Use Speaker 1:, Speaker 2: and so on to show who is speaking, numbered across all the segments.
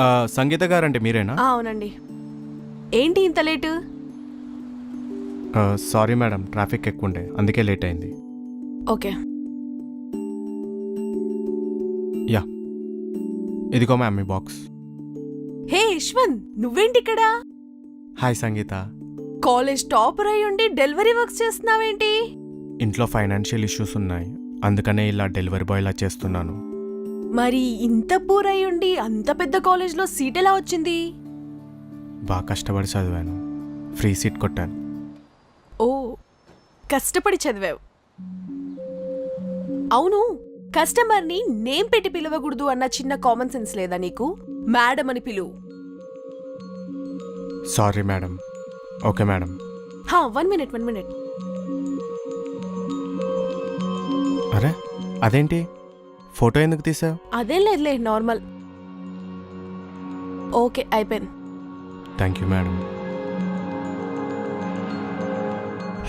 Speaker 1: ఆ, సంగీత గారంటే మీరేనా?
Speaker 2: ఆ, అవునండి. ఏంటి ఇంత లేటు?
Speaker 1: ఆ, సారీ మేడం ట్రాఫిక్ ఎక్కువ ఉండే అందుకే లేట్ అయింది.
Speaker 2: ఓకే.
Speaker 1: యా. ఇదిగో మ్యామ్ మీ బాక్స్.
Speaker 2: హే యశ్వంత్ నువ్వేంటి ఇక్కడ?
Speaker 1: హాయ్ సంగీత.
Speaker 2: కాలేజ్ టాపర్ అయి ఉండి డెలివరీ వర్క్స్ చేస్తున్నావేంటి?
Speaker 1: ఇంట్లో ఫైనాన్షియల్ ఇష్యూస్ ఉన్నాయి అందుకనే ఇలా డెలివరీ బాయ్లా చేస్తున్నాను.
Speaker 2: మరి ఇంత పూర్ అయి ఉండి అంత పెద్ద కాలేజ్లో సీట్ ఎలా వచ్చింది?
Speaker 1: బాగా కష్టపడి చదివాను. ఫ్రీ సీట్ కొట్టాను.
Speaker 2: ఓ కష్టపడి చదివావు. అవును కస్టమర్ని నేమ్ పెట్టి పిలవకూడదు అన్న చిన్న కామన్ సెన్స్ లేదా నీకు? మేడం అని పిలువు.
Speaker 1: Sorry madam. Okay madam.
Speaker 2: హా వన్ మినిట్ వన్ మినిట్.
Speaker 1: అరే అదేంటి? ఫోటో ఎందుకు తీసావు?
Speaker 2: అదేం లేదులే నార్మల్. ఓకే అయిపోయింది.
Speaker 1: Thank you madam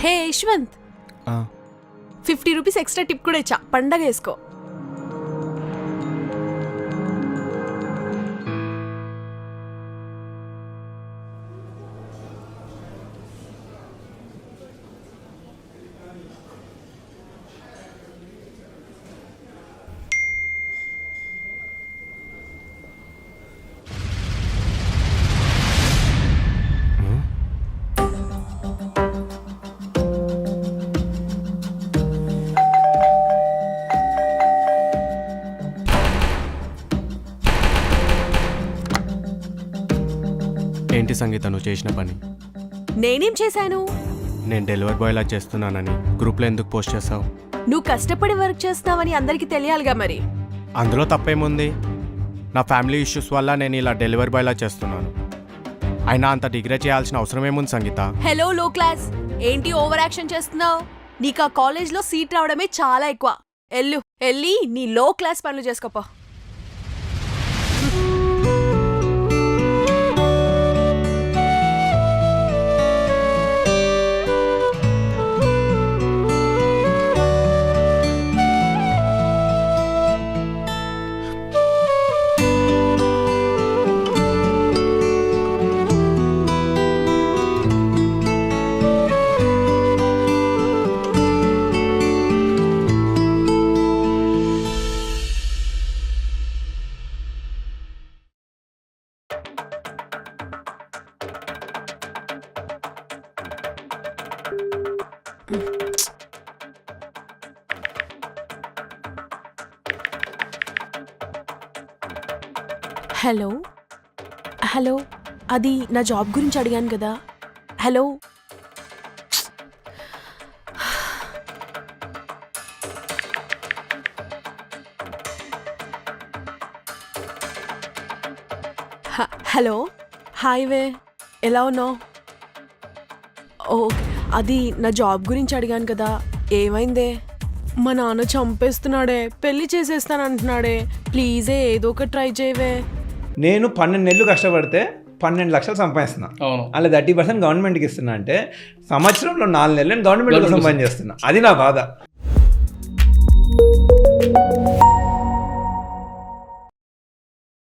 Speaker 2: hey Yashwanth. Fifty rupees extra tip కూడా ఇచ్చా. పండగ వేసుకో.
Speaker 1: ఏంటి సంగీత నువ్వు చేసిన పని?
Speaker 2: నేనేం చేశాను?
Speaker 1: నేను డెలివరీ బాయ్లా చేస్తున్నానని గ్రూప్లో ఎందుకు పోస్ట్ చేసావు
Speaker 2: నువ్వు కష్టపడి వర్క్ చేస్తున్నావని అందరికీ తెలియాలిగా మరి.
Speaker 1: అందులో తప్పేముంది? నా ఫ్యామిలీ ఇష్యూస్ వల్ల నేను ఇలా డెలివరీ బాయ్లా చేస్తున్నాను. అయినా అంత డిగ్రీ చేయాల్సిన అవసరం ఏముంది సంగీత?
Speaker 2: హలో లో క్లాస్ ఏంటి ఓవర్ యాక్షన్ చేస్తున్నావు? నీకు ఆ కాలేజ్లో సీట్ రావడమే చాలా ఎక్కువ. ఎల్లు ఎల్లి నీ లో క్లాస్ పనులు చేసుకోపో. హలో? హలో అది నా జాబ్ గురించి అడిగాను కదా. హలో? హలో? హాయ్ వే ఎలా ఉన్నావు? ఓకే. అది నా జాబ్ గురించి అడిగాను కదా ఏమైందే? మా నాన్న చంపేస్తున్నాడే పెళ్ళి చేసేస్తానంటున్నాడే ప్లీజే ఏదో ఒక ట్రై చేయవే.
Speaker 3: నేను పన్నెండు నెలలు కష్టపడితే పన్నెండు లక్షలు సంపాదిస్తున్నా. అలా థర్టీ పర్సెంట్ గవర్నమెంట్కి ఇస్తున్నా అంటే సంవత్సరంలో నాలుగు నెలలు నేను గవర్నమెంట్ కోసం
Speaker 4: Government
Speaker 3: పని చేస్తున్నా అది నా బాధ.